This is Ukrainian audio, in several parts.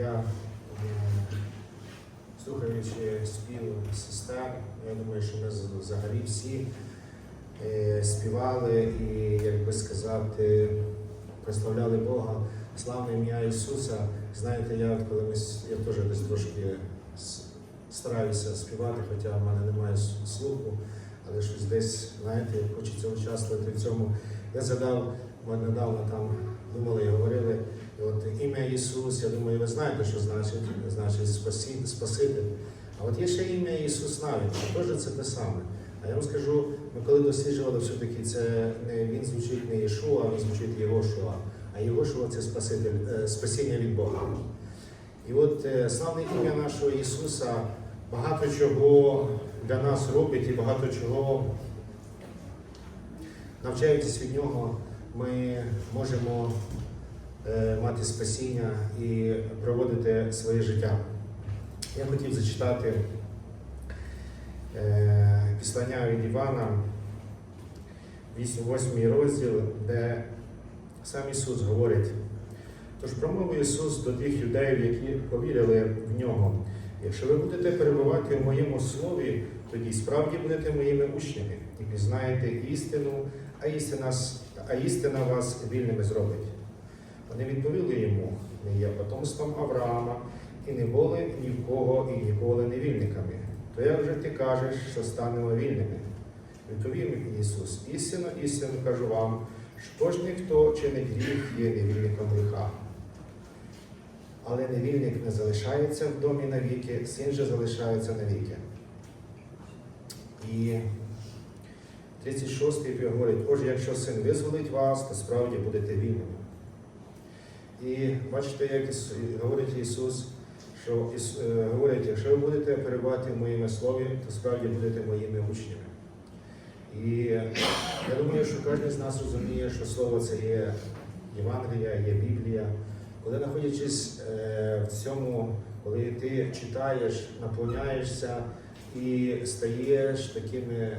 Я е, слухаючи спів сестер, я думаю, що ми взагалі всі е, співали і, як би сказати, прославляли Бога. Славне ім'я Ісуса. Знаєте, я коли ми я теж десь трошки стараюся співати, хоча в мене немає слуху, але щось десь, знаєте, хочеться участвувати в цьому. Я згадав, ми недавно там думали і говорили. І От ім'я Ісус, я думаю, ви знаєте, що значить, значить Спаситель. А от є ще ім'я Ісус навіть, теж це те саме. А я вам скажу, ми коли досліджували, все-таки це не він звучить не Ішуа, а він звучить Єгошуа. А Єгошуа це Спаситель, е, спасіння від Бога. І от е, славне ім'я нашого Ісуса багато чого для нас робить і багато чого навчаючись від нього, ми можемо мати спасіння і проводити своє життя. Я хотів зачитати е, післання від Івана, 8 розділ, де сам Ісус говорить. Тож промовив Ісус до тих юдеїв, які повірили в нього. Якщо ви будете перебувати в моєму слові, тоді справді будете моїми учнями і пізнаєте істину, а істина, а істина вас вільними зробить. Вони відповіли йому, ми є потомством Авраама, і не були ні в кого і ніколи не вільниками. То як же ти кажеш, що станемо вільними? Відповів Ісус, істинно, істинно кажу вам, що кожен, хто чинить гріх, є невільником гріха. Але невільник не залишається в домі навіки, син же залишається навіки. І 36 й говорить, отже, якщо син визволить вас, то справді будете вільними. І бачите, як говорить Ісус, що Іс- е, говорить, якщо ви будете перебувати в моєму слові, то справді будете моїми учнями. І я думаю, що кожен з нас розуміє, що слово це є Євангелія, є Біблія. Коли знаходячись е, в цьому, коли ти читаєш, наповняєшся і стаєш такими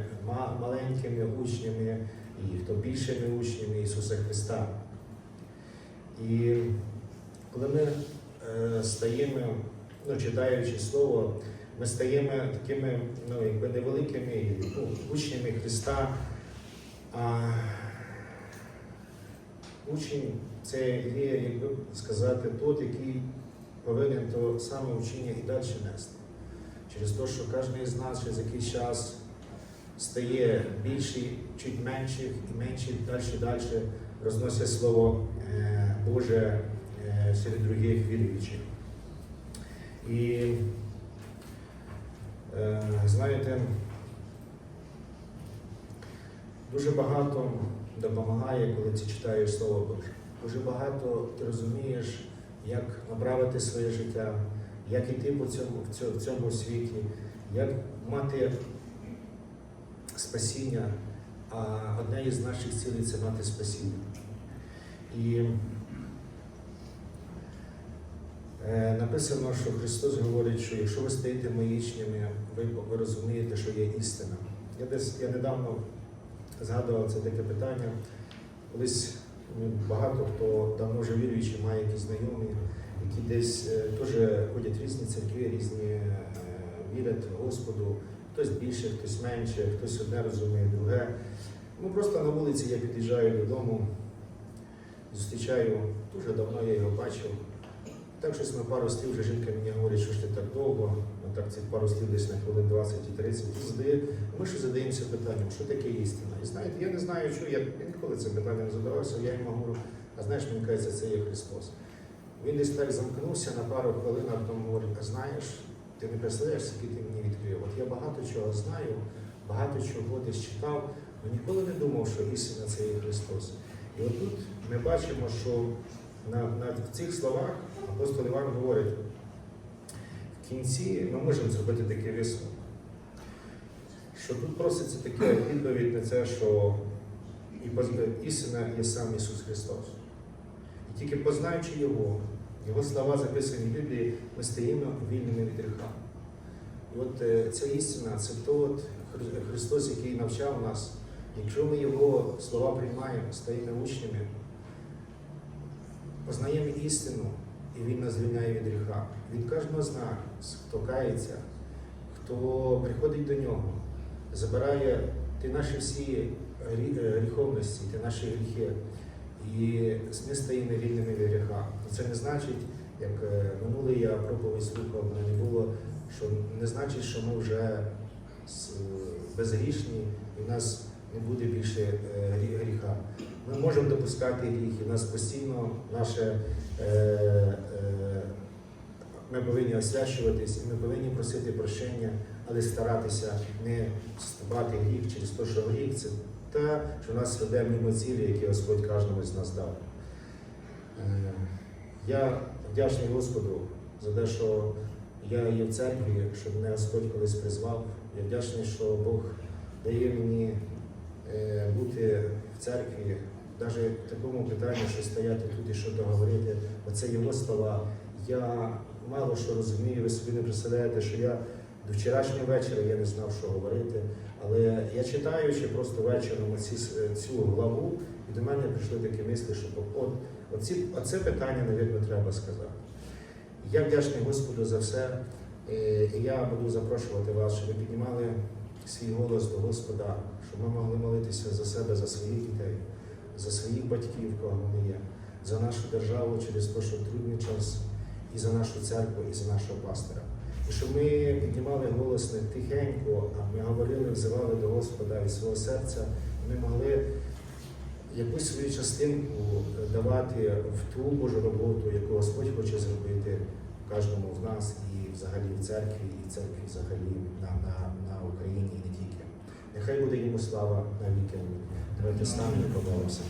маленькими учнями, і хто більшими учнями Ісуса Христа. І коли ми е, стаємо, ну, читаючи Слово, ми стаємо такими ну, якби невеликими ну, учнями Христа. А учень це є, як би сказати, тот, який повинен то саме учення і далі нести. Через те, що кожен з нас через якийсь час стає більший, чуть менший і менший, далі далі розносить Слово е, Боже е, серед других віруючих. І е, знаєте, дуже багато допомагає, коли ти читаєш Слово Боже. Дуже багато ти розумієш, як направити своє життя, як іти по цьому, в цьому, світі, як мати спасіння. А одна із наших цілей це мати спасіння. І написано, що Христос говорить, що якщо ви стаєте моїчнями, ви, ви розумієте, що є істина. Я десь я недавно згадував це таке питання. Колись ну, багато хто давно вже віруючий, має якісь знайомі, які десь е, теж ходять в різні церкви, різні е, вірять Господу. Хтось більше, хтось менше, хтось одне розуміє, друге. Ну просто на вулиці я під'їжджаю додому, зустрічаю, дуже давно я його бачив. Так щось ми пару слів, вже жінка мені говорить, що ж ти так довго, так цих пару слів десь на хвилин 20 і 30. Задає, ми ще задаємося питанням, що таке істина. І знаєте, я не знаю, що я, я ніколи цим питанням задавався, я йому говорю, а знаєш, мені кажеться, це є Христос. Він десь так замкнувся на пару хвилин, а потім говорить, а знаєш, ти не представляєш, скільки ти мені відкрив. От я багато чого знаю, багато чого десь читав, але ніколи не думав, що істина це є Христос. І отут ми бачимо, що на, на в цих словах апостол Іван говорить, в кінці ми можемо зробити такий висновок, що тут проситься таке відповідь на це, що істина є сам Ісус Христос. І тільки познаючи Його, Його слова записані в Біблії, ми стаємо вільними від гріха. І от е, ця істина це то от Хри- Христос, який навчав нас. Якщо ми Його слова приймаємо, стаємо учнями, познаємо істину, і Він нас звільняє від гріха. Від кожного з нас, хто кається, хто приходить до нього, забирає ті наші всі е, гріховності, ті наші гріхи, і ми стаємо вільними від гріха. Це не значить, як е, минулий я проповідь слухав, мене не було, що не значить, що ми вже безгрішні і в нас не буде більше е, гріха. Ми можемо допускати гріх, і в нас постійно наше. Е, е, ми повинні освячуватись і ми повинні просити прощення, але старатися не вступати гріх через те, що гріх це те, що нас веде мимо цілі, які Господь кожному з нас дав. Е, Я вдячний Господу за те, що я є в церкві, що мене Господь колись призвав. Я вдячний, що Бог дає мені е, бути в церкві, навіть в такому питанні, що стояти тут і що договорити. Оце його слова. Я мало що розумію, ви собі не представляєте, що я до вчорашнього вечора я не знав, що говорити. Але я читаючи просто вечором оці, цю главу, і до мене прийшли такі мислі, що от, оці, оце питання, навірно, треба сказати. Я вдячний Господу за все. Е, І я буду запрошувати вас, щоб ви піднімали свій голос до Господа, щоб ми могли молитися за себе, за своїх дітей, за своїх батьків, кого вони є, за нашу державу через те, що трудний час, і за нашу церкву, і за нашого пастора. І щоб ми піднімали голос не тихенько, а ми говорили, взивали до Господа від свого серця, і ми могли якусь свою частинку давати в ту Божу роботу, яку Господь хоче зробити кожному з нас і взагалі в церкві, і в церкві взагалі на, на, на Україні і не тільки. Нехай буде йому слава на віки. Давайте станемо і помолимося.